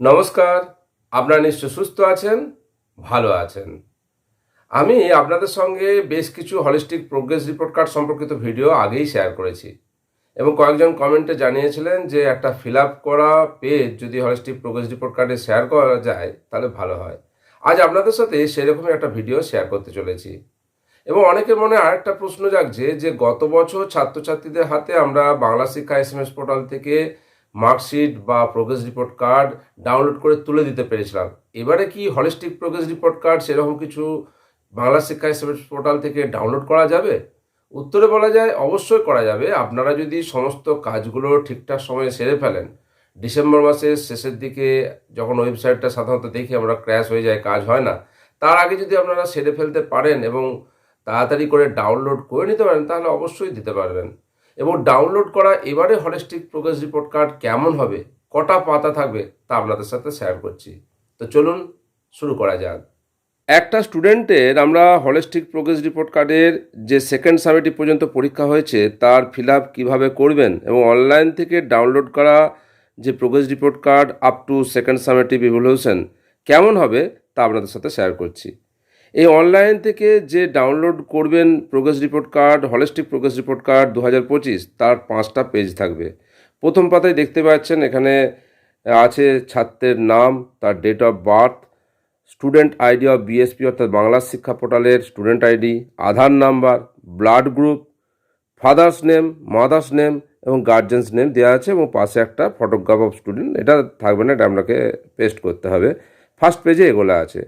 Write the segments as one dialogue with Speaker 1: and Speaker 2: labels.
Speaker 1: নমস্কার, আপনারা নিশ্চয় সুস্থ আছেন? ভালো আছেন। আমি আপনাদের সঙ্গে বেশ কিছু হলিস্টিক প্রোগ্রেস রিপোর্ট কার্ড সম্পর্কিত ভিডিও আগেই শেয়ার করেছি এবং কয়েকজন কমেন্টে জানিয়েছিলেন যে একটা ফিল আপ করা পেজ যদি হলিস্টিক প্রোগ্রেস রিপোর্ট কার্ডে শেয়ার করা যায়, তাহলে ভালো হয়। আজ আপনাদের সাথে সেরকমই একটা ভিডিও শেয়ার করতে চলেছি। এবং অনেকের মনে আরেকটা প্রশ্ন জাগছে যে গত বছর ছাত্রছাত্রীদের হাতে আমরা বাংলা শিক্ষা এস পোর্টাল থেকে মার্কশিট বা প্রোগ্রেস রিপোর্ট কার্ড ডাউনলোড করে তুলে দিতে পেরেছিলাম। এবারে কি হলিস্টিক প্রোগ্রেস রিপোর্ট কার্ড সেরকম কিছু বাংলা শিক্ষা পোর্টাল থেকে ডাউনলোড করা যাবে? উত্তরে বলা যায়, অবশ্যই করা যাবে। আপনারা যদি সমস্ত কাজগুলো ঠিকঠাক সময়ে সেরে ফেলেন, ডিসেম্বর মাসের শেষের দিকে যখন ওয়েবসাইটটা সাধারণত দেখি আমরা ক্র্যাশ হয়ে যায়, কাজ হয় না, তার আগে যদি আপনারা সেরে ফেলতে পারেন এবং তাড়াতাড়ি করে ডাউনলোড করে নিতে পারেন, তাহলে অবশ্যই দিতে পারবেন। এবং ডাউনলোড করা এবারে হলিস্টিক প্রোগ্রেস রিপোর্ট কার্ড কেমন হবে, কটা পাতা থাকবে তা আপনাদের সাথে শেয়ার করছি। তো চলুন শুরু করা যাক। একটা স্টুডেন্টের আমরা হলিস্টিক প্রোগ্রেস রিপোর্ট কার্ডের যে সেকেন্ড সামিটি পর্যন্ত পরীক্ষা হয়েছে, তার ফিল আপ কীভাবে করবেন এবং অনলাইন থেকে ডাউনলোড করা যে progress report card up to second summative evaluation কেমন হবে তা আপনাদের সাথে শেয়ার করছি। এই অনলাইন থেকে যে ডাউনলোড করবেন progress report card holistic progress report card দু হাজার পঁচিশ, তার পাঁচটা পেজ থাকবে। প্রথম পাতায় দেখতে পাচ্ছেন এখানে আছে ছাত্রের নাম, তার date of birth student ID of BSP অর্থাৎ বাংলা শিক্ষা পোর্টালের student ID Aadhaar number blood group father's name mother's name এবং গার্জেন্স নেম দেওয়া আছে এবং পাশে একটা ফটোগ্রাফ অফ স্টুডেন্ট এটা থাকবে না, এটা আপনাকে পেস্ট করতে হবে। ফার্স্ট পেজে এগুলো আছে।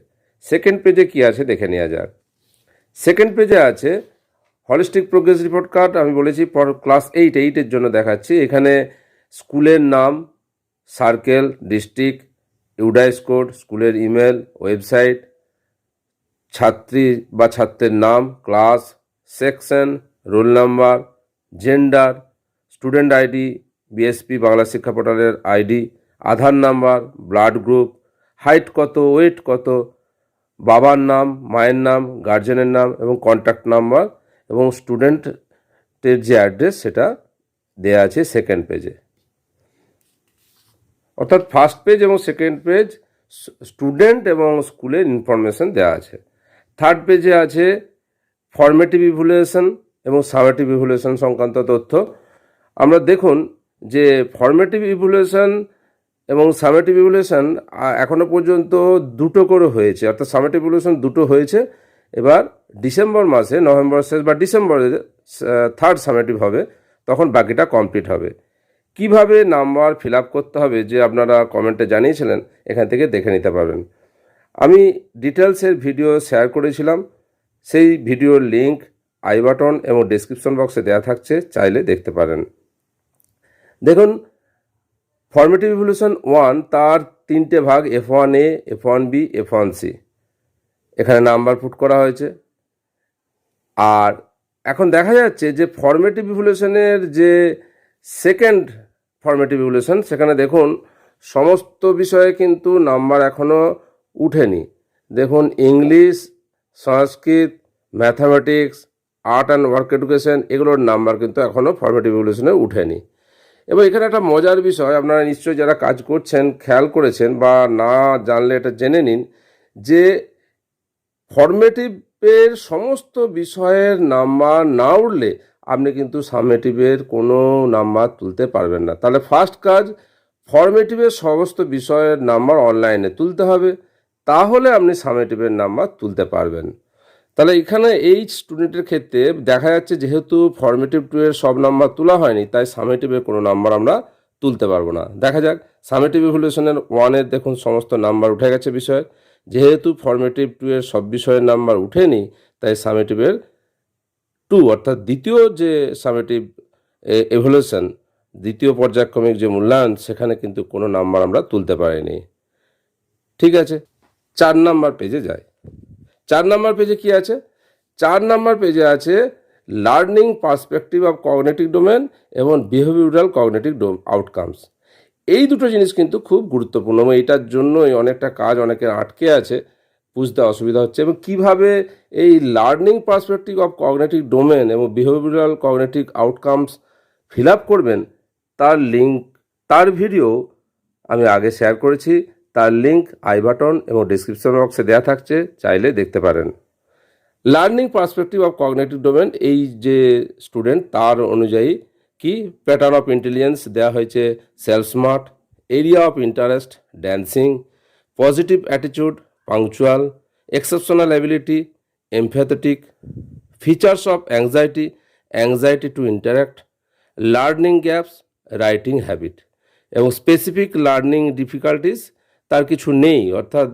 Speaker 1: সেকেন্ড পেজে কি আছে দেখে নেওয়া যাক। সেকেন্ড পেজে আছে হলিস্টিক প্রোগ্রেস রিপোর্ট কার্ড আমি বলেছি ক্লাস এইট এইটের জন্য দেখাচ্ছি। এখানে স্কুলের নাম সার্কেল ডিস্ট্রিক্ট ইউডাইস কোড স্কুলের ইমেল ওয়েবসাইট ছাত্রী বা ছাত্রের নাম class section roll number gender student ID BSP Bangla Shiksha পোর্টালের ID Aadhaar number blood group height কত ওয়েট কত বাবার নাম, মায়ের নাম গার্জেনের নাম এবং কন্ট্যাক্ট নাম্বার এবং স্টুডেন্টের যে অ্যাড্রেস সেটা দেয়া আছে সেকেন্ড পেজে অর্থাৎ ফার্স্ট পেজ এবং সেকেন্ড পেজ স্টুডেন্ট এবং স্কুলের ইনফরমেশন দেওয়া আছে। থার্ড পেজে আছে ফর্মেটিভ ইভ্যালুয়েশন এবং সামেটিভ ইভ্যালুয়েশন সংক্রান্ত তথ্য। আমরা দেখুন যে ফর্মেটিভ ইভ্যালুয়েশন এবং সামেটিভ ইভ্যালুয়েশন এখনও পর্যন্ত দুটো করে হয়েছে। অর্থাৎ সামেটিভ ইভ্যালুয়েশন দুটো হয়েছে। এবার ডিসেম্বর মাসে, নভেম্বর শেষ বা ডিসেম্বরে থার্ড সামেটিভ হবে। তখন বাকিটা কমপ্লিট হবে। কীভাবে নাম্বার ফিল আপ করতে হবে, যে আপনারা কমেন্টে জানিয়েছিলেন, এখান থেকে দেখে নিতে পারবেন। আমি ডিটেলসের ভিডিও শেয়ার করেছিলাম। সেই ভিডিওর লিঙ্ক আই বাটন এবং ডেসক্রিপশন বক্সে দেওয়া থাকছে, চাইলে দেখতে পারেন। দেখুন ফর্মেটিভ ইভলিউশন ওয়ান তার তিনটে ভাগ F one A F one B F one C এখানে নাম্বার পুট করা হয়েছে। আর এখন দেখা যাচ্ছে যে ফর্মেটিভ ইভলিউশনের যে সেকেন্ড ফর্মেটিভ ইভলিউশন সেখানে দেখুন সমস্ত বিষয়ে কিন্তু নাম্বার এখনও উঠেনি। দেখুন English Sanskrit mathematics art and work education এগুলোর নাম্বার কিন্তু এখনও ফর্মেটিভ ইভলিউশনে উঠেনি। এবং এখানে একটা মজার বিষয়, আপনারা নিশ্চয়ই যারা কাজ করছেন, খেয়াল করেছেন বা না জানলে এটা জেনে নিন, যে ফর্মেটিভের সমস্ত বিষয়ের নাম্বার না উঠলে আপনি কিন্তু সামেটিভের কোনো নাম্বার তুলতে পারবেন না। তাহলে ফার্স্ট কাজ ফর্মেটিভের সমস্ত বিষয়ের নাম্বার অনলাইনে তুলতে হবে, তাহলে আপনি সামেটিভের নাম্বার তুলতে পারবেন। তাহলে এখানে এই স্টুডেন্টের ক্ষেত্রে দেখা যাচ্ছে যেহেতু ফর্মেটিভ টু এর সব নাম্বার তোলা হয়নি, তাই সামেটিভের কোনো নাম্বার আমরা তুলতে পারব না। দেখা যাক সামেটিভ ইভলিউশনের ওয়ানের দেখুন সমস্ত নাম্বার উঠে গেছে বিষয়। যেহেতু ফর্মেটিভ টু এর সব বিষয়ের নাম্বার উঠেনি, তাই সামেটিভের টু অর্থাৎ দ্বিতীয় যে সামেটিভ এভলিউশন দ্বিতীয় পর্যায়ক্রমিক যে মূল্যায়ন, সেখানে কিন্তু কোনো নাম্বার আমরা তুলতে পারিনি। ঠিক আছে, চার নাম্বার পেজে যায় চার নাম্বার পেজে কি আছে? চার নাম্বার পেজে আছে learning perspective of cognitive domain এবং বিহেভিউরাল কগনেটিভ আউটকামস এই দুটো জিনিস কিন্তু খুব গুরুত্বপূর্ণ এবং এটার জন্যই অনেকটা কাজ অনেকের আটকে আছে, বুঝতে অসুবিধা হচ্ছে এবং কীভাবে এই learning perspective of cognitive domain এবং behavioural cognitive outcomes fill up করবেন, তার লিঙ্ক তার ভিডিও আমি আগে শেয়ার করেছি। তার লিঙ্ক আই বাটন এবং ডিসক্রিপশন বক্সে দেওয়া থাকছে, চাইলে দেখতে পারেন। Learning perspective of cognitive domain এই যে স্টুডেন্ট তার অনুযায়ী কি প্যাটার্ন অফ ইন্টেলিজেন্স দেওয়া হয়েছে self smart area of interest dancing positive attitude punctual exceptional ability empathetic features of anxiety anxiety to interact learning gaps writing habit এবং specific learning difficulties তার কিছু নেই। অর্থাৎ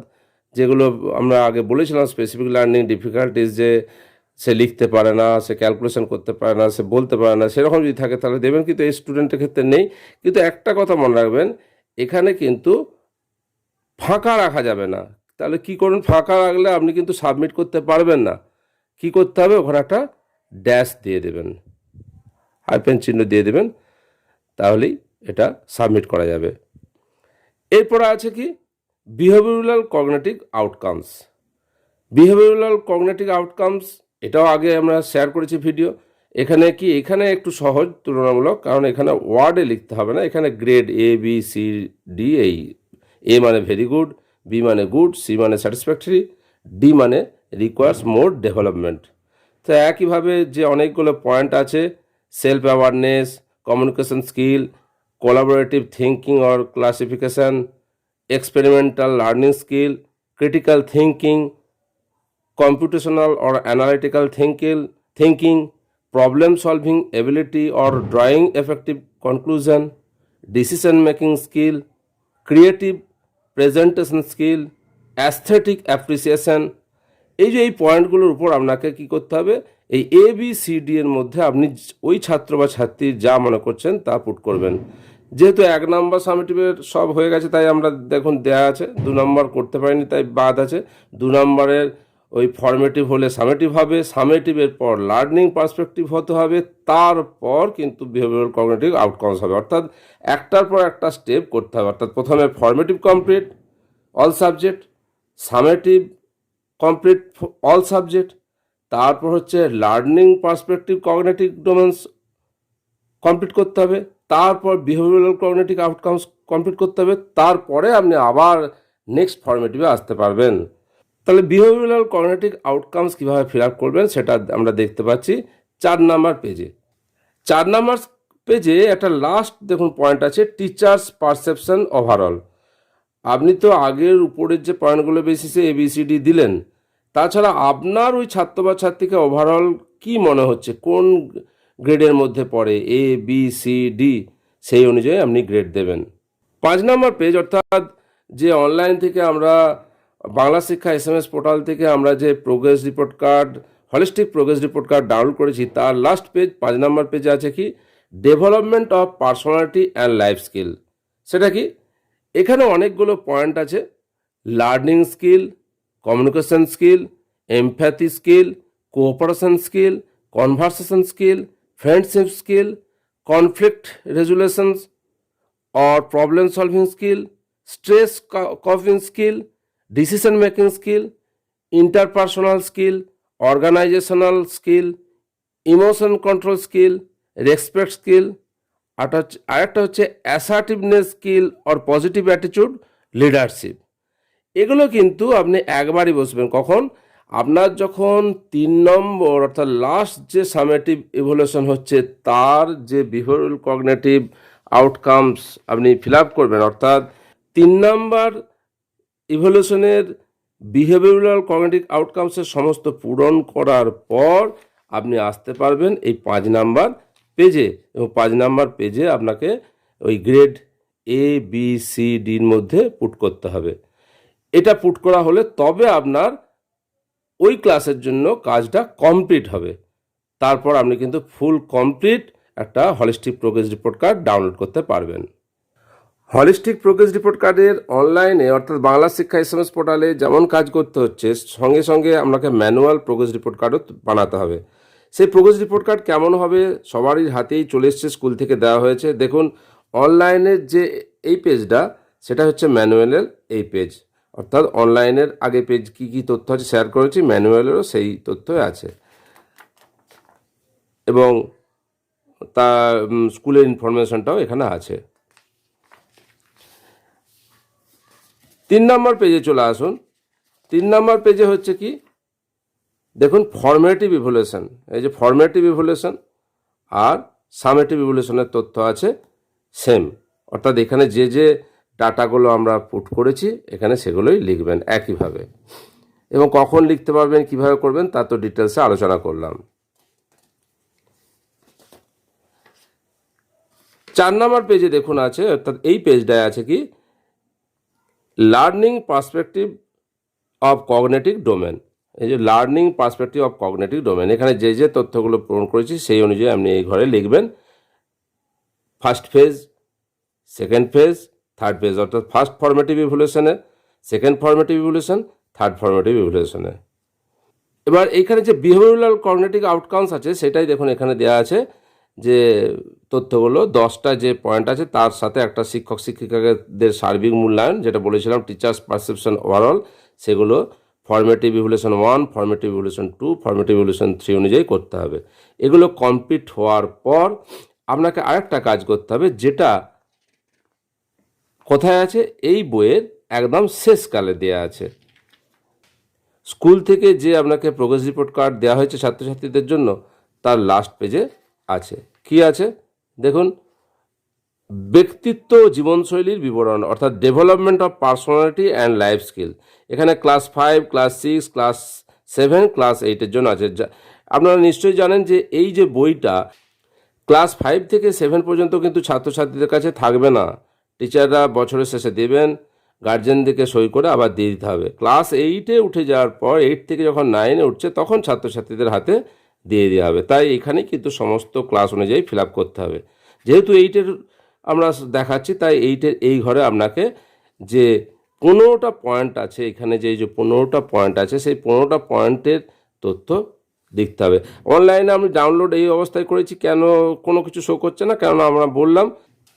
Speaker 1: যেগুলো আমরা আগে বলেছিলাম স্পেসিফিক লার্নিং ডিফিকাল্টিস যে সে লিখতে পারে না, সে ক্যালকুলেশন করতে পারে না, সে বলতে পারে না, সেরকম যদি থাকে তাহলে দেবেন, কিন্তু এই স্টুডেন্টের ক্ষেত্রে নেই। কিন্তু একটা কথা মনে রাখবেন, এখানে কিন্তু ফাঁকা রাখা যাবে না। তাহলে কি করুন, ফাঁকা রাখলে আপনি কিন্তু সাবমিট করতে পারবেন না। কি করতে হবে? ওখানে একটা ড্যাশ দিয়ে দেবেন হাইপেন চিহ্ন দিয়ে দেবেন, তাহলেই এটা সাবমিট করা যাবে। এরপরে আছে কি? Behavioural cognitive outcomes behavioural cognitive outcomes এটাও আগে আমরা শেয়ার করেছি ভিডিও এখানে কি, এখানে একটু সহজ, তুলনামূলক, কারণ এখানে ওয়ার্ডে লিখতে হবে না, এখানে grade A B C D এই এ মানে ভেরি গুড বি মানে গুড সি মানে স্যাটিসফ্যাক্টরি ডি মানে রিকোয়ার্স মোর ডেভেলপমেন্ট তো একইভাবে যে অনেকগুলো পয়েন্ট আছে self awareness communication skill collaborative thinking or classification experimental learning skill critical thinking computational or analytical thinking thinking problem solving ability or drawing effective conclusion decision making skill creative presentation skill aesthetic appreciation এই যে এই পয়েন্টগুলোর উপর আপনাকে কী করতে হবে? এই এ B C D এর মধ্যে আপনি ওই ছাত্র বা ছাত্রী যা মনে করছেন তা পুট করবেন। যেহেতু এক নম্বর সামেটিভের সব হয়ে গেছে, তাই আমরা দেখুন দেয়া আছে, দু নম্বর করতে পারিনি, তাই বাদ আছে। দু নম্বরের ওই ফর্মেটিভ হলে সামেটিভ হবে সামেটিভের পর লার্নিং পার্সপেক্টিভ হতে হবে, তারপর কিন্তু বিহেভিয়ারাল কগনেটিভ আউটকামস হবে। অর্থাৎ একটার পর একটা স্টেপ করতে হবে। অর্থাৎ প্রথমে formative complete all subject summative complete all subject তারপর হচ্ছে learning perspective cognitive domains complete করতে হবে। তারপর বিহেভিয়ারাল কগনেটিভ আউটকামস কমপ্লিট করতে হবে, তারপরে আপনি আবার নেক্সট ফর্মেটিভে আসতে পারবেন। তাহলে বিহেভিয়ারাল কগনেটিভ আউটকামস কীভাবে ফিল আপ করবেন সেটা আমরা দেখতে পাচ্ছি চার নাম্বার পেজে চার নাম্বার পেজে একটা লাস্ট দেখুন পয়েন্ট আছে টিচার্স পারসেপশন ওভারঅল আপনি তো আগের উপরের যে পয়েন্টগুলো বেসিসে এবিসিডি দিলেন, তাছাড়া আপনার ওই ছাত্র বা ছাত্রীকে ওভারঅল কী মনে হচ্ছে? কোন গ্রেডের মধ্যে পড়ে এ বি সি ডি সেই অনুযায়ী আপনি গ্রেড দেবেন। পাঁচ নম্বর পেজ, অর্থাৎ যে অনলাইন থেকে আমরা Bangla Shiksha S M S portal থেকে আমরা যে progress report card holistic progress report card download করেছি, তার লাস্ট পেজ পাঁচ নম্বর পেজে আছে কি? Development of personality and life skill সেটা কি? এখানে অনেকগুলো পয়েন্ট আছে। Learning skill communication skill empathy skill cooperation skill conversation skill skill, conflict resolutions or problem solving skill, stress co- coping skill, decision making skill, interpersonal skill, organizational skill, emotion control skill, respect skill, আরেকটা হচ্ছে assertiveness skill or positive attitude leadership এগুলো কিন্তু আপনি একবারই বসবেন কখন আপনার যখন তিন নম্বর, অর্থাৎ লাস্ট যে সামেটিভ ইভলিউশন হচ্ছে, তার যে বিহেভিয়ারাল কগনেটিভ আউটকামস আপনি ফিল আপ করবেন, অর্থাৎ তিন নম্বর ইভলিউশনের বিহেভিয়ারাল কগনেটিভ আউটকামসের সমস্ত পূরণ করার পর আপনি আসতে পারবেন এই পাঁচ নাম্বার পেজে এবং পাঁচ নাম্বার পেজে আপনাকে ওই গ্রেড এ বি সি ডির মধ্যে পুট করতে হবে। এটা পুট করা হলে তবে আপনার ওই ক্লাসের জন্য কাজটা কমপ্লিট হবে। তারপর আপনি কিন্তু ফুল কমপ্লিট একটা holistic progress report card download করতে পারবেন। হলিস্টিক প্রোগ্রেস রিপোর্ট কার্ডের অনলাইনে অর্থাৎ Bangla Shiksha S M S পোর্টালে যেমন কাজ করতে হচ্ছে, সঙ্গে সঙ্গে আপনাকে ম্যানুয়াল প্রোগ্রেস রিপোর্ট কার্ডও বানাতে হবে। সেই প্রোগ্রেস রিপোর্ট কার্ড কেমন হবে সবারই হাতেই চলে এসছে, স্কুল থেকে দেওয়া হয়েছে। দেখুন অনলাইনের যে এই পেজটা সেটা হচ্ছে ম্যানুয়ালের এই পেজ অর্থাৎ অনলাইনের আগে পেজ কী কী তথ্য আছে শেয়ার করেছি ম্যানুয়ালেরও সেই তথ্যই আছে। এবং তা স্কুলের ইনফরমেশনটাও এখানে আছে। তিন নম্বর পেজে চলে আসুন। তিন নম্বর পেজে হচ্ছে কি? দেখুন ফর্মেটিভ ইভলিউশন এই যে ফর্মেটিভ ইভলিউশন আর সামেটিভ ইভলিউশনের তথ্য আছে সেম অর্থাৎ এখানে যে যে ডাটাগুলো আমরা পুট করেছি, এখানে সেগুলোই লিখবেন একইভাবে। এবং কখন লিখতে পারবেন, কীভাবে করবেন, তা তো ডিটেলসে আলোচনা করলাম। চার নম্বর পেজে দেখুন আছে, অর্থাৎ এই পেজটায় আছে কি? Learning perspective of cognitive domain. এই যে learning perspective of cognitive domain, এখানে যে যে তথ্যগুলো পূরণ করেছি, সেই অনুযায়ী আপনি এই ঘরে লিখবেন। First phase, second phase third phase অর্থাৎ first formative ইভলিউশনে second formative evaluation third formative ইভলিউশনে এবার এইখানে যে বিহেভিয়ারাল কগনেটিভ আউটকামস আছে, সেটাই দেখুন এখানে দেওয়া আছে, যে তথ্যগুলো, দশটা যে পয়েন্ট আছে, তার সাথে একটা শিক্ষক শিক্ষিকাদের সার্বিক মূল্যায়ন, যেটা বলেছিলাম টিচার্স পারসেপশন ওভারঅল সেগুলো formative evaluation one formative evaluation two formative evaluation three অনুযায়ী করতে হবে। এগুলো কমপ্লিট হওয়ার পর আপনাকে আরেকটা কাজ করতে হবে, যেটা কোথায় আছে? এই বইয়ের একদম শেষকালে দেয়া আছে। স্কুল থেকে যে আপনাকে প্রোগ্রেস রিপোর্ট কার্ড দেওয়া হয়েছে ছাত্রছাত্রীদের জন্য, তার লাস্ট পেজে আছে। কি আছে? দেখুন, ব্যক্তিত্ব জীবনশৈলীর বিবরণ, অর্থাৎ development of personality and life skill এখানে class five class six class seven class এইটের জন্য আছে। আপনারা নিশ্চয়ই জানেন যে এই যে বইটা ক্লাস ফাইভ থেকে সেভেন পর্যন্ত কিন্তু ছাত্রছাত্রীদের কাছে থাকবে না। টিচাররা বছরের শেষে দেবেন গার্জেনদেরকে সই করে আবার দিয়ে দিতে হবে। ক্লাস এইটে উঠে যাওয়ার পর এইট থেকে যখন নাইনে উঠছে, তখন ছাত্রছাত্রীদের হাতে দিয়ে দেওয়া হবে। তাই এখানে কিন্তু সমস্ত ক্লাস অনুযায়ী ফিল আপ করতে হবে। যেহেতু এইটের আমরা দেখাচ্ছি, তাই এইটের এই ঘরে আপনাকে যে পনেরোটা পয়েন্ট আছে, এখানে যে যে পনেরোটা পয়েন্ট আছে, সেই পনেরোটা পয়েন্টের তথ্য দেখতে হবে। অনলাইনে আমি ডাউনলোড এই অবস্থায় করেছি, কেন কোনো কিছু শো করছে না? কেননা আমরা বললাম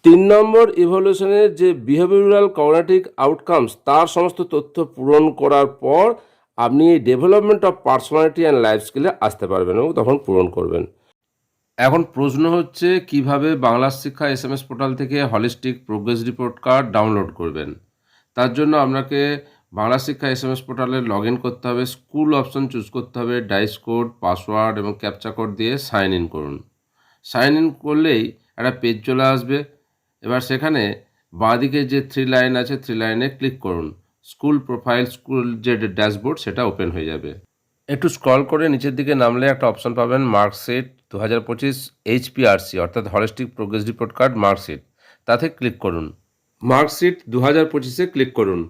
Speaker 1: তিন নম্বর ইভলিউশনের যে বিহেভিয়ারাল কগনেটিভ আউটকামস তার সমস্ত তথ্য পূরণ করার পর আপনি এই development of personality and life স্কিলে আসতে পারবেন এবং তখন পূরণ করবেন। এখন প্রশ্ন হচ্ছে, কীভাবে Bangla Shiksha S M S portal থেকে holistic progress report card download করবেন? তার জন্য আপনাকে Bangla Shiksha S M S পোর্টালে লগ ইন করতে হবে স্কুল অপশন চুজ করতে হবে ডাইস কোড পাসওয়ার্ড এবং ক্যাপচা কোড দিয়ে সাইন ইন করুন। সাইন ইন করলেই একটা পেজ চলে আসবে। এবার সেখানে বাঁদিকে যে থ্রি লাইন আছে থ্রি লাইনে ক্লিক করুন। স্কুল প্রোফাইল স্কুল যে ড্যাশবোর্ড সেটা ওপেন হয়ে যাবে। একটু স্ক্রল করে নিচের দিকে নামলে একটা অপশন পাবেন মার্কশিট দু হাজার পঁচিশ এইচপিআরসি অর্থাৎ holistic progress report card marksheet তাতে ক্লিক করুন। মার্কশিট দু হাজার পঁচিশে ক্লিক করুন।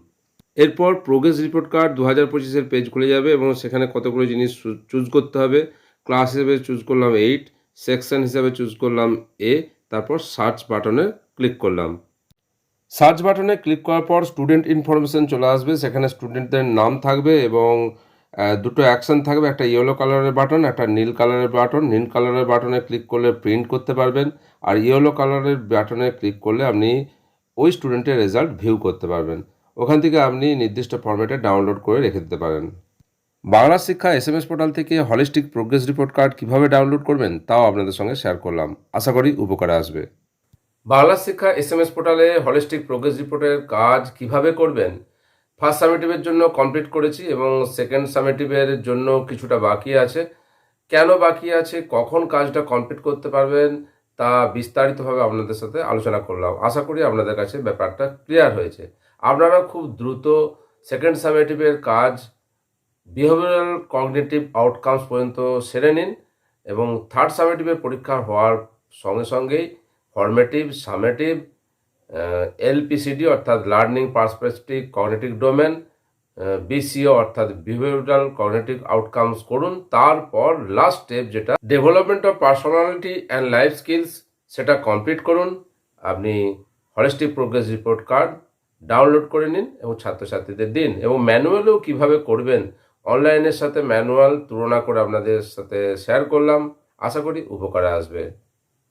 Speaker 1: এরপর প্রোগ্রেস রিপোর্ট কার্ড দু হাজার পঁচিশের পেজ খুলে যাবে এবং সেখানে কতগুলো জিনিস চুজ করতে হবে। ক্লাস হিসেবে চুজ করলাম এইট সেকশন হিসাবে চুজ করলাম এ তারপর সার্চ বাটনে ক্লিক করলাম। সার্চ বাটনে ক্লিক করার পর স্টুডেন্ট ইনফরমেশন চলে আসবে। সেখানে স্টুডেন্টদের নাম থাকবে এবং দুটো অ্যাকশন থাকবে। একটা ইয়েলো কালারের বাটন একটা নীল কালারের বাটন নীল কালারের বাটনে ক্লিক করলে প্রিন্ট করতে পারবেন। আর ইয়েলো কালারের বাটনে ক্লিক করলে আপনি ওই স্টুডেন্টের রেজাল্ট ভিউ করতে পারবেন। ওখান থেকে আপনি নির্দিষ্ট ফরম্যাটে ডাউনলোড করে রেখে দিতে পারেন। Bangla Shiksha S M S portal থেকে হলিস্টিক প্রোগ্রেস রিপোর্ট কার্ড কীভাবে ডাউনলোড করবেন, তাও আপনাদের সঙ্গে শেয়ার করলাম। আশা করি উপকারে আসবে। Bangla Shiksha S M S পোর্টালে হলিস্টিক প্রোগ্রেস রিপোর্টের কাজ কীভাবে করবেন? ফার্স্ট সামেটিভের জন্য কমপ্লিট করেছি এবং সেকেন্ড সামেটিভের জন্য কিছুটা বাকি আছে। কেন বাকি আছে? কখন কাজটা কমপ্লিট করতে পারবেন? তা বিস্তারিতভাবে আপনাদের সাথে আলোচনা করলাম। আশা করি আপনাদের কাছে ব্যাপারটা ক্লিয়ার হয়েছে। আপনারা খুব দ্রুত সেকেন্ড সামেটিভের কাজ, বিহেভিয়ারাল কগনিটিভ আউটকামস পর্যন্ত সেরে নিন এবং থার্ড সামেটিভের পরীক্ষা হওয়ার সঙ্গে সঙ্গেই ফর্মেটিভ সামেটিভ এলপিসিডি অর্থাৎ learning perspective cognitive domain BCO অর্থাৎ বিহেভিয়ারাল কগনেটিভ আউটকামস করুন। তারপর লাস্ট স্টেপ যেটা development of personality and life skills সেটা কমপ্লিট করুন। আপনি holistic progress report card download করে নিন এবং ছাত্রছাত্রীদের দিন। এবং ম্যানুয়ালেও কীভাবে করবেন অনলাইনের সাথে ম্যানুয়াল তুলনা করে আপনাদের সাথে শেয়ার করলাম। আশা করি উপকারে আসবে।